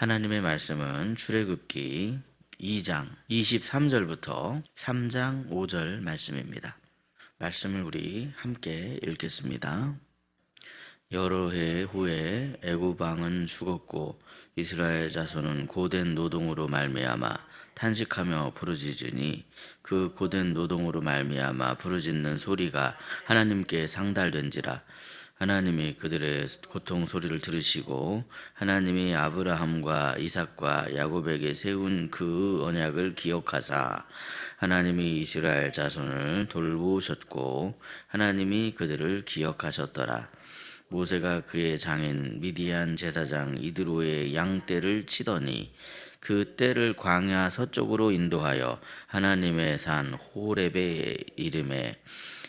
하나님의 말씀은 출애굽기 2장 23절부터 3장 5절 말씀입니다. 말씀을 우리 함께 읽겠습니다. 여러 해 후에 애굽 왕은 죽었고 이스라엘 자손은 고된 노동으로 말미암아 탄식하며 부르짖으니 그 고된 노동으로 말미암아 부르짖는 소리가 하나님께 상달된지라 하나님이 그들의 고통 소리를 들으시고 하나님이 아브라함과 이삭과 야곱에게 세운 그 언약을 기억하사 하나님이 이스라엘 자손을 돌보셨고 하나님이 그들을 기억하셨더라. 모세가 그의 장인 미디안 제사장 이드로의 양떼를 치더니 그 떼를 광야 서쪽으로 인도하여 하나님의 산 호렙의 이름에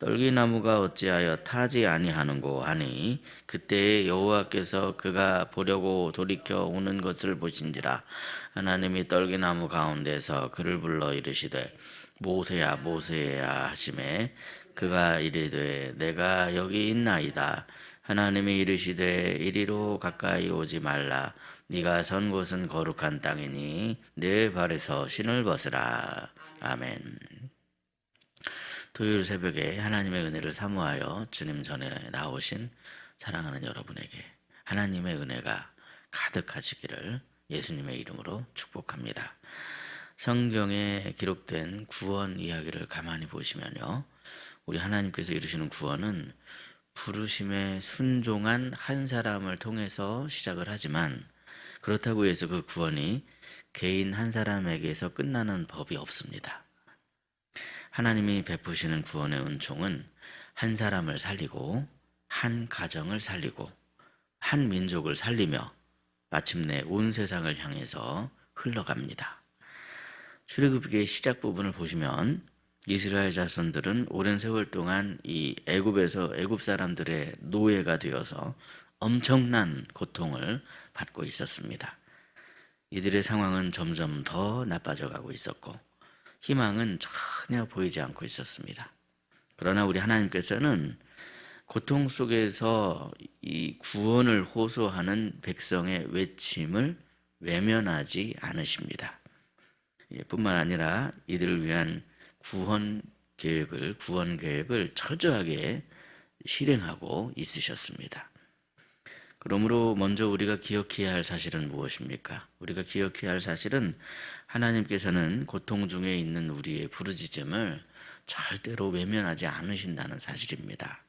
떨기나무가 어찌하여 타지 아니하는고 하니 그때에 여호와께서 그가 보려고 돌이켜 오는 것을 보신지라. 하나님이 떨기나무 가운데서 그를 불러 이르시되 모세야 모세야 하심에 그가 이르되 내가 여기 있나이다. 하나님이 이르시되 이리로 가까이 오지 말라. 네가 선 곳은 거룩한 땅이니 내 발에서 신을 벗으라. 아멘. 토요일 새벽에 하나님의 은혜를 사모하여 주님 전에 나오신 사랑하는 여러분에게 하나님의 은혜가 가득하시기를 예수님의 이름으로 축복합니다. 성경에 기록된 구원 이야기를 가만히 보시면요. 우리 하나님께서 이루시는 구원은 부르심에 순종한 한 사람을 통해서 시작을 하지만 그렇다고 해서 그 구원이 개인 한 사람에게서 끝나는 법이 없습니다. 하나님이 베푸시는 구원의 은총은 한 사람을 살리고 한 가정을 살리고 한 민족을 살리며 마침내 온 세상을 향해서 흘러갑니다. 출애굽기의 시작 부분을 보시면 이스라엘 자손들은 오랜 세월 동안 이 애굽에서 애굽 사람들의 노예가 되어서 엄청난 고통을 받고 있었습니다. 이들의 상황은 점점 더 나빠져 가고 있었고 희망은 전혀 보이지 않고 있었습니다. 그러나 우리 하나님께서는 고통 속에서 이 구원을 호소하는 백성의 외침을 외면하지 않으십니다. 예, 뿐만 아니라 이들을 위한 구원 계획을 구원 계획을 철저하게 실행하고 있으셨습니다. 그러므로 먼저 우리가 기억해야 할 사실은 무엇입니까? 우리가 기억해야 할 사실은 하나님께서는 고통 중에 있는 우리의 부르짖음을 절대로 외면하지 않으신다는 사실입니다.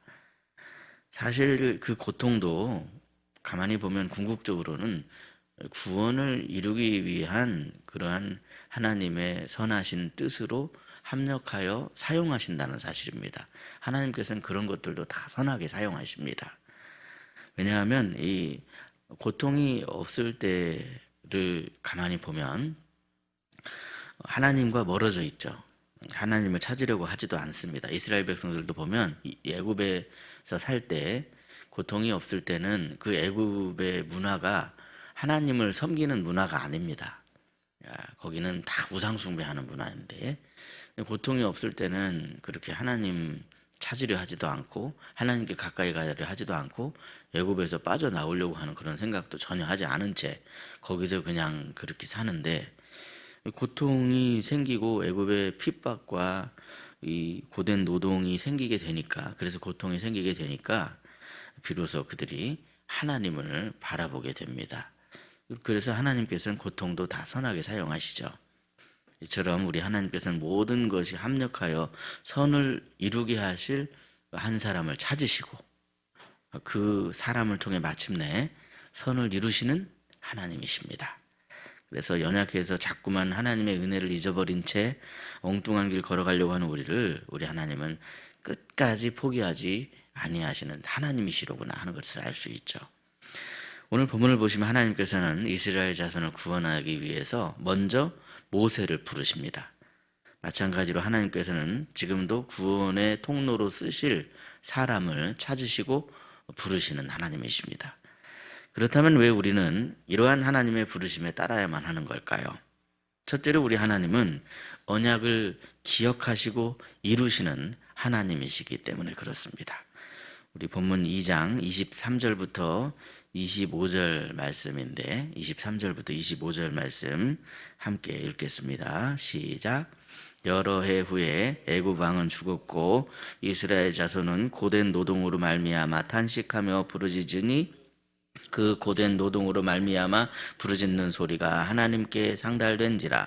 사실 그 고통도 가만히 보면 궁극적으로는 구원을 이루기 위한 그러한 하나님의 선하신 뜻으로 합력하여 사용하신다는 사실입니다. 하나님께서는 그런 것들도 다 선하게 사용하십니다. 왜냐하면 이 고통이 없을 때를 가만히 보면 하나님과 멀어져 있죠. 하나님을 찾으려고 하지도 않습니다. 이스라엘 백성들도 보면 애굽에서 살 때 고통이 없을 때는 그 애굽의 문화가 하나님을 섬기는 문화가 아닙니다. 거기는 다 우상 숭배하는 문화인데 고통이 없을 때는 그렇게 하나님 찾으려 하지도 않고 하나님께 가까이 가려 하지도 않고 애굽에서 빠져나오려고 하는 그런 생각도 전혀 하지 않은 채 거기서 그냥 그렇게 사는데 고통이 생기고 애굽의 핍박과 이 고된 노동이 생기게 되니까 그래서 고통이 생기게 되니까 비로소 그들이 하나님을 바라보게 됩니다. 그래서 하나님께서는 고통도 다 선하게 사용하시죠. 이처럼 우리 하나님께서는 모든 것이 합력하여 선을 이루게 하실 한 사람을 찾으시고 그 사람을 통해 마침내 선을 이루시는 하나님이십니다. 그래서 연약해서 자꾸만 하나님의 은혜를 잊어버린 채 엉뚱한 길 걸어가려고 하는 우리를 우리 하나님은 끝까지 포기하지 아니하시는 하나님이시로구나 하는 것을 알 수 있죠. 오늘 본문을 보시면 하나님께서는 이스라엘 자손을 구원하기 위해서 먼저 모세를 부르십니다. 마찬가지로 하나님께서는 지금도 구원의 통로로 쓰실 사람을 찾으시고 부르시는 하나님이십니다. 그렇다면 왜 우리는 이러한 하나님의 부르심에 따라야만 하는 걸까요? 첫째로 우리 하나님은 언약을 기억하시고 이루시는 하나님이시기 때문에 그렇습니다. 우리 본문 2장 23절부터 25절 말씀인데 23절부터 25절 말씀 함께 읽겠습니다. 시작. 여러 해 후에 애굽 왕은 죽었고 이스라엘 자손은 고된 노동으로 말미암아 탄식하며 부르짖으니 그 고된 노동으로 말미암아 부르짖는 소리가 하나님께 상달된지라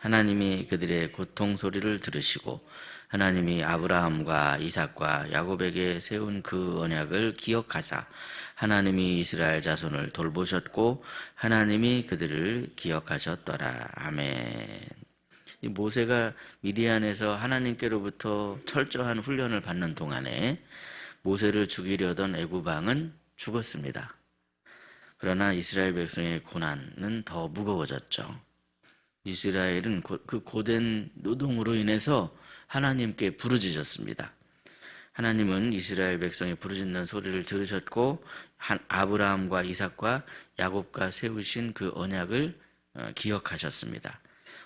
하나님이 그들의 고통 소리를 들으시고 하나님이 아브라함과 이삭과 야곱에게 세운 그 언약을 기억하사 하나님이 이스라엘 자손을 돌보셨고 하나님이 그들을 기억하셨더라. 아멘. 이 모세가 미디안에서 하나님께로부터 철저한 훈련을 받는 동안에 모세를 죽이려던 애굽 왕은 죽었습니다. 그러나 이스라엘 백성의 고난은 더 무거워졌죠. 이스라엘은 그 고된 노동으로 인해서 하나님께 부르짖었습니다. 하나님은 이스라엘 백성의 부르짖는 소리를 들으셨고 아브라함과 이삭과 야곱과 세우신 그 언약을 어, 기억하셨습니다.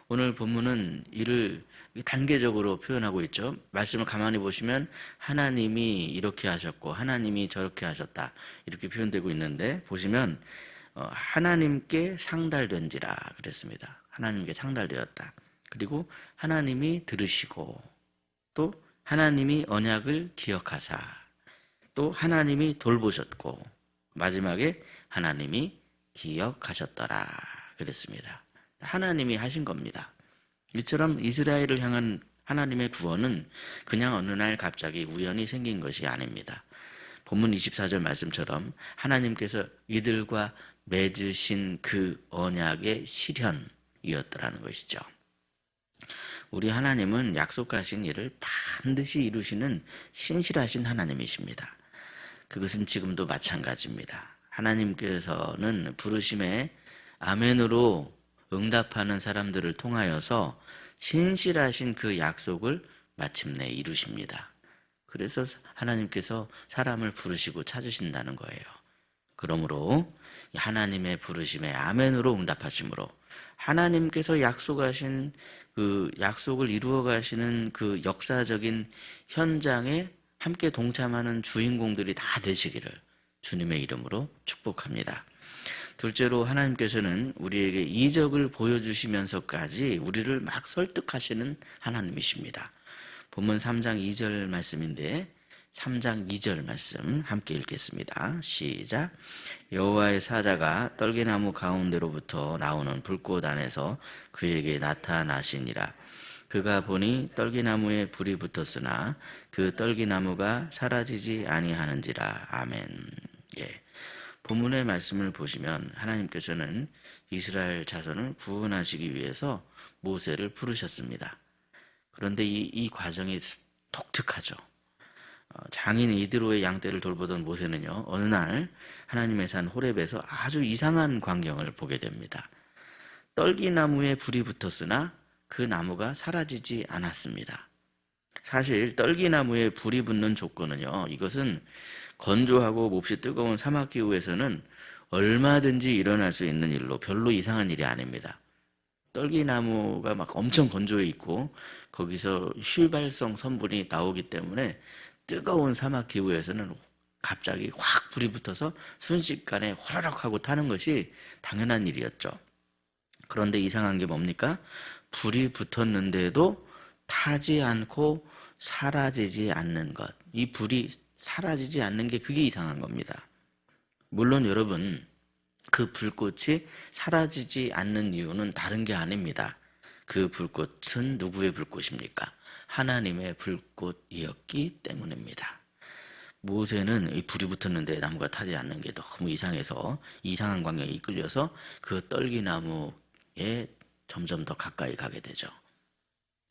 오늘 본문은 이를 단계적으로 표현하고 있죠. 말씀을 가만히 보시면 하나님이 이렇게 하셨고 하나님이 저렇게 하셨다 이렇게 표현되고 있는데 보시면 어, 하나님께 상달된지라 그랬습니다. 하나님께 상달되었다. 그리고 하나님이 들으시고 또 하나님이 언약을 기억하사 또 하나님이 돌보셨고 마지막에 하나님이 기억하셨더라 그랬습니다. 하나님이 하신 겁니다. 이처럼 이스라엘을 향한 하나님의 구원은 그냥 어느 날 갑자기 우연히 생긴 것이 아닙니다. 본문 24절 말씀처럼 하나님께서 이들과 맺으신 그 언약의 실현이었더라는 것이죠. 우리 하나님은 약속하신 일을 반드시 이루시는 신실하신 하나님이십니다. 그것은 지금도 마찬가지입니다. 하나님께서는 부르심에 아멘으로 응답하는 사람들을 통하여서 신실하신 그 약속을 마침내 이루십니다. 그래서 하나님께서 사람을 부르시고 찾으신다는 거예요. 그러므로 하나님의 부르심에 아멘으로 응답하심으로 하나님께서 약속하신 그 약속을 이루어 가시는 그 역사적인 현장에 함께 동참하는 주인공들이 다 되시기를 주님의 이름으로 축복합니다. 둘째로 하나님께서는 우리에게 이적을 보여주시면서까지 우리를 막 설득하시는 하나님이십니다. 본문 3장 2절 말씀인데 3장 2절 말씀 함께 읽겠습니다. 시작. 여호와의 사자가 떨기나무 가운데로부터 나오는 불꽃 안에서 그에게 나타나시니라. 그가 보니 떨기나무에 불이 붙었으나 그 떨기나무가 사라지지 아니하는지라. 아멘. 예. 본문의 말씀을 보시면 하나님께서는 이스라엘 자손을 구원하시기 위해서 모세를 부르셨습니다. 그런데 이, 이 과정이 독특하죠. 어, 장인 이드로의 양떼를 돌보던 모세는요, 어느 날 하나님의 산 호렙에서 아주 이상한 광경을 보게 됩니다. 떨기나무에 불이 붙었으나 그 나무가 사라지지 않았습니다. 사실 떨기나무에 불이 붙는 조건은요, 이것은 건조하고 몹시 뜨거운 사막 기후에서는 얼마든지 일어날 수 있는 일로 별로 이상한 일이 아닙니다. 떨기나무가 막 엄청 건조해 있고 거기서 휘발성 선분이 나오기 때문에 뜨거운 사막 기후에서는 갑자기 확 불이 붙어서 순식간에 호라락 하고 타는 것이 당연한 일이었죠. 그런데 이상한 게 뭡니까? 불이 붙었는데도 타지 않고 사라지지 않는 것. 이 불이 사라지지 않는 게 그게 이상한 겁니다. 물론 여러분, 그 불꽃이 사라지지 않는 이유는 다른 게 아닙니다. 그 불꽃은 누구의 불꽃입니까? 하나님의 불꽃이었기 때문입니다. 모세는 이 불이 붙었는데 나무가 타지 않는 게 너무 이상해서 이상한 광경에 이끌려서 그 떨기나무에 점점 더 가까이 가게 되죠.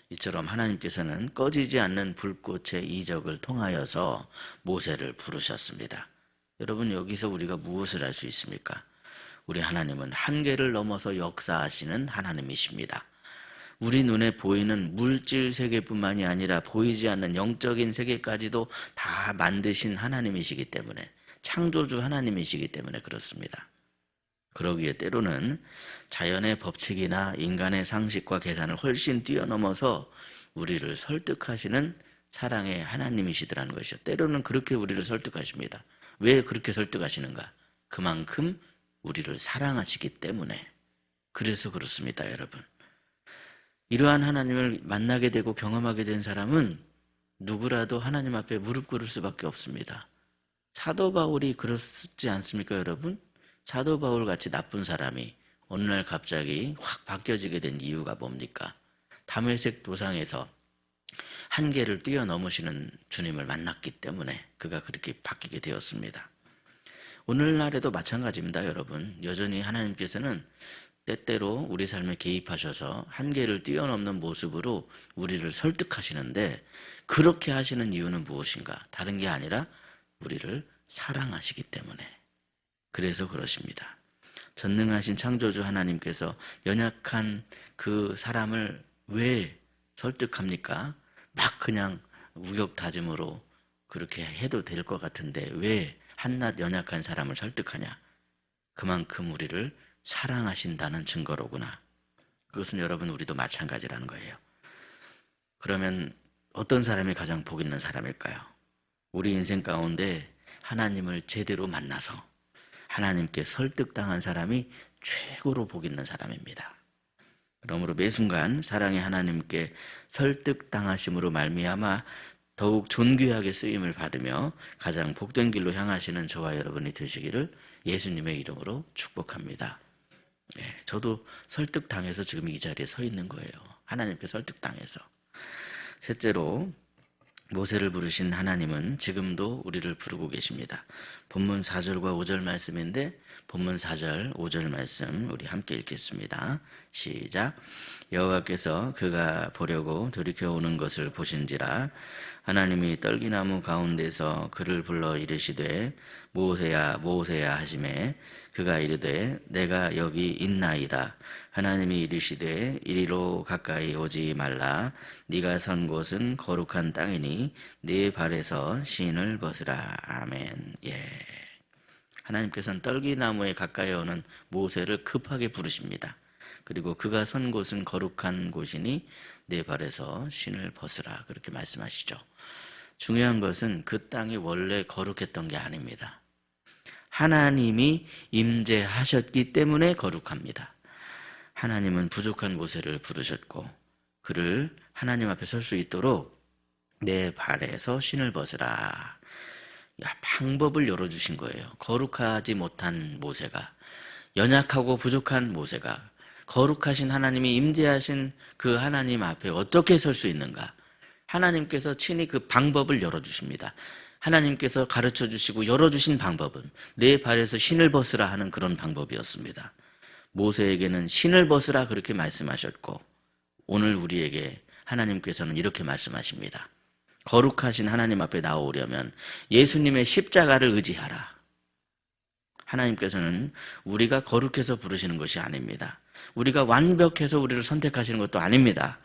이처럼 하나님께서는 꺼지지 않는 불꽃의 이적을 통하여서 모세를 부르셨습니다. 여러분 여기서 우리가 무엇을 알 수 있습니까? 우리 하나님은 한계를 넘어서 역사하시는 하나님이십니다. 우리 눈에 보이는 물질 세계뿐만이 아니라 보이지 않는 영적인 세계까지도 다 만드신 하나님이시기 때문에 창조주 하나님이시기 때문에 그렇습니다. 그러기에 때로는 자연의 법칙이나 인간의 상식과 계산을 훨씬 뛰어넘어서 우리를 설득하시는 사랑의 하나님이시더라는 것이죠. 때로는 그렇게 우리를 설득하십니다. 왜 그렇게 설득하시는가? 그만큼 우리를 사랑하시기 때문에. 그래서 그렇습니다, 여러분. 이러한 하나님을 만나게 되고 경험하게 된 사람은 누구라도 하나님 앞에 무릎 꿇을 수밖에 없습니다. 사도 바울이 그렇지 않습니까, 여러분? 사도 바울 같이 나쁜 사람이 어느 날 갑자기 확 바뀌어지게 된 이유가 뭡니까? 담회색 도상에서 한계를 뛰어넘으시는 주님을 만났기 때문에 그가 그렇게 바뀌게 되었습니다. 오늘날에도 마찬가지입니다, 여러분. 여전히 하나님께서는 때때로 우리 삶에 개입하셔서 한계를 뛰어넘는 모습으로 우리를 설득하시는데 그렇게 하시는 이유는 무엇인가? 다른 게 아니라 우리를 사랑하시기 때문에. 그래서 그러십니다. 전능하신 창조주 하나님께서 연약한 그 사람을 왜 설득합니까? 막 그냥 우격다짐으로 그렇게 해도 될 것 같은데 왜 한낱 연약한 사람을 설득하냐? 그만큼 우리를 사랑하신다는 증거로구나. 그것은 여러분 우리도 마찬가지라는 거예요. 그러면 어떤 사람이 가장 복 있는 사람일까요? 우리 인생 가운데 하나님을 제대로 만나서 하나님께 설득당한 사람이 최고로 복 있는 사람입니다. 그러므로 매 순간 사랑의 하나님께 설득당하심으로 말미암아 더욱 존귀하게 쓰임을 받으며 가장 복된 길로 향하시는 저와 여러분이 되시기를 예수님의 이름으로 축복합니다. 예, 저도 설득당해서 지금 이 자리에 서 있는 거예요. 하나님께 설득당해서. 셋째로 모세를 부르신 하나님은 지금도 우리를 부르고 계십니다. 본문 4절과 5절 말씀인데 본문 4절, 5절 말씀 우리 함께 읽겠습니다. 시작. 여호와께서 그가 보려고 돌이켜 오는 것을 보신지라 하나님이 떨기나무 가운데서 그를 불러 이르시되 모세야 모세야 하심에 그가 이르되 내가 여기 있나이다. 하나님이 이르시되 이리로 가까이 오지 말라. 네가 선 곳은 거룩한 땅이니 네 발에서 신을 벗으라. 아멘. 예. 하나님께서는 떨기나무에 가까이 오는 모세를 급하게 부르십니다. 그리고 그가 선 곳은 거룩한 곳이니 내 발에서 신을 벗으라. 그렇게 말씀하시죠. 중요한 것은 그 땅이 원래 거룩했던 게 아닙니다. 하나님이 임재하셨기 때문에 거룩합니다. 하나님은 부족한 모세를 부르셨고 그를 하나님 앞에 설 수 있도록 내 발에서 신을 벗으라. 야, 방법을 열어주신 거예요. 거룩하지 못한 모세가 연약하고 부족한 모세가 거룩하신 하나님이 임재하신 그 하나님 앞에 어떻게 설 수 있는가? 하나님께서 친히 그 방법을 열어주십니다. 하나님께서 가르쳐 주시고 열어주신 방법은 내 발에서 신을 벗으라 하는 그런 방법이었습니다. 모세에게는 신을 벗으라 그렇게 말씀하셨고 오늘 우리에게 하나님께서는 이렇게 말씀하십니다. 거룩하신 하나님 앞에 나오려면 예수님의 십자가를 의지하라. 하나님께서는 우리가 거룩해서 부르시는 것이 아닙니다. 우리가 완벽해서 우리를 선택하시는 것도 아닙니다.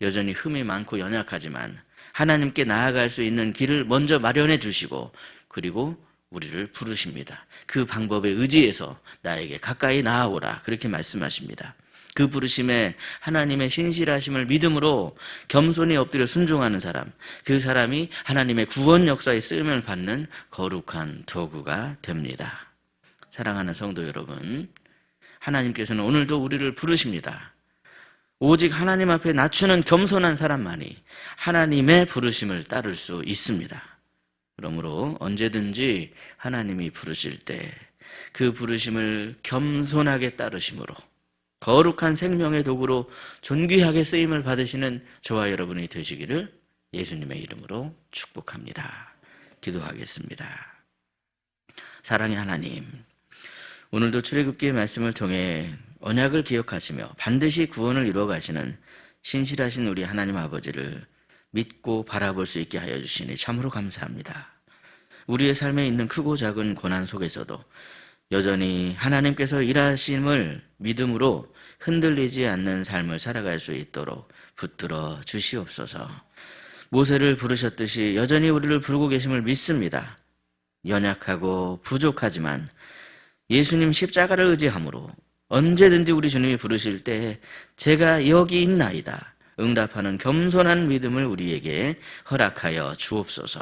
여전히 흠이 많고 연약하지만 하나님께 나아갈 수 있는 길을 먼저 마련해 주시고 그리고 우리를 부르십니다. 그 방법에 의지해서 나에게 가까이 나아오라. 그렇게 말씀하십니다. 그 부르심에 하나님의 신실하심을 믿음으로 겸손히 엎드려 순종하는 사람, 그 사람이 하나님의 구원 역사에 쓰임을 받는 거룩한 도구가 됩니다. 사랑하는 성도 여러분, 하나님께서는 오늘도 우리를 부르십니다. 오직 하나님 앞에 낮추는 겸손한 사람만이 하나님의 부르심을 따를 수 있습니다. 그러므로 언제든지 하나님이 부르실 때 그 부르심을 겸손하게 따르심으로 거룩한 생명의 도구로 존귀하게 쓰임을 받으시는 저와 여러분이 되시기를 예수님의 이름으로 축복합니다. 기도하겠습니다. 사랑의 하나님, 오늘도 출애굽기의 말씀을 통해 언약을 기억하시며 반드시 구원을 이루어 가시는 신실하신 우리 하나님 아버지를 믿고 바라볼 수 있게 하여 주시니 참으로 감사합니다. 우리의 삶에 있는 크고 작은 고난 속에서도 여전히 하나님께서 일하심을 믿음으로 흔들리지 않는 삶을 살아갈 수 있도록 붙들어 주시옵소서. 모세를 부르셨듯이 여전히 우리를 부르고 계심을 믿습니다. 연약하고 부족하지만 예수님 십자가를 의지함으로 언제든지 우리 주님이 부르실 때 제가 여기 있나이다. 응답하는 겸손한 믿음을 우리에게 허락하여 주옵소서.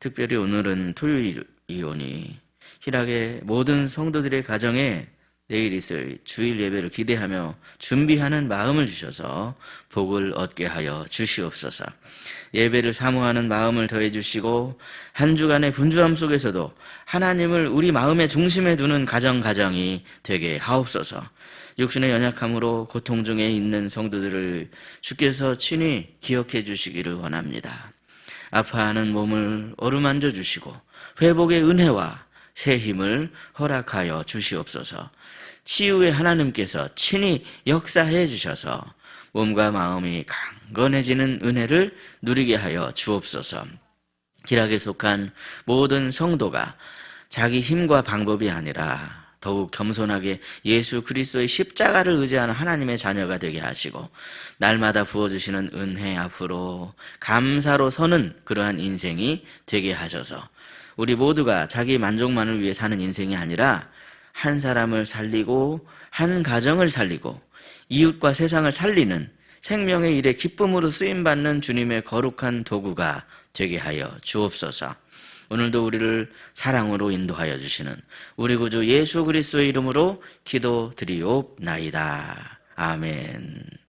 특별히 오늘은 토요일이오니 희락의 모든 성도들의 가정에 내일 있을 주일 예배를 기대하며 준비하는 마음을 주셔서 복을 얻게 하여 주시옵소서. 예배를 사모하는 마음을 더해 주시고 한 주간의 분주함 속에서도 하나님을 우리 마음의 중심에 두는 가정 가정이 되게 하옵소서. 육신의 연약함으로 고통 중에 있는 성도들을 주께서 친히 기억해 주시기를 원합니다. 아파하는 몸을 어루만져 주시고 회복의 은혜와 새 힘을 허락하여 주시옵소서. 치유의 하나님께서 친히 역사해 주셔서 몸과 마음이 강건해지는 은혜를 누리게 하여 주옵소서. 기락에 속한 모든 성도가 자기 힘과 방법이 아니라 더욱 겸손하게 예수 그리스도의 십자가를 의지하는 하나님의 자녀가 되게 하시고 날마다 부어주시는 은혜 앞으로 감사로 서는 그러한 인생이 되게 하셔서 우리 모두가 자기 만족만을 위해 사는 인생이 아니라 한 사람을 살리고 한 가정을 살리고 이웃과 세상을 살리는 생명의 일에 기쁨으로 쓰임 받는 주님의 거룩한 도구가 되게 하여 주옵소서. 오늘도 우리를 사랑으로 인도하여 주시는 우리 구주 예수 그리스도의 이름으로 기도드리옵나이다. 아멘.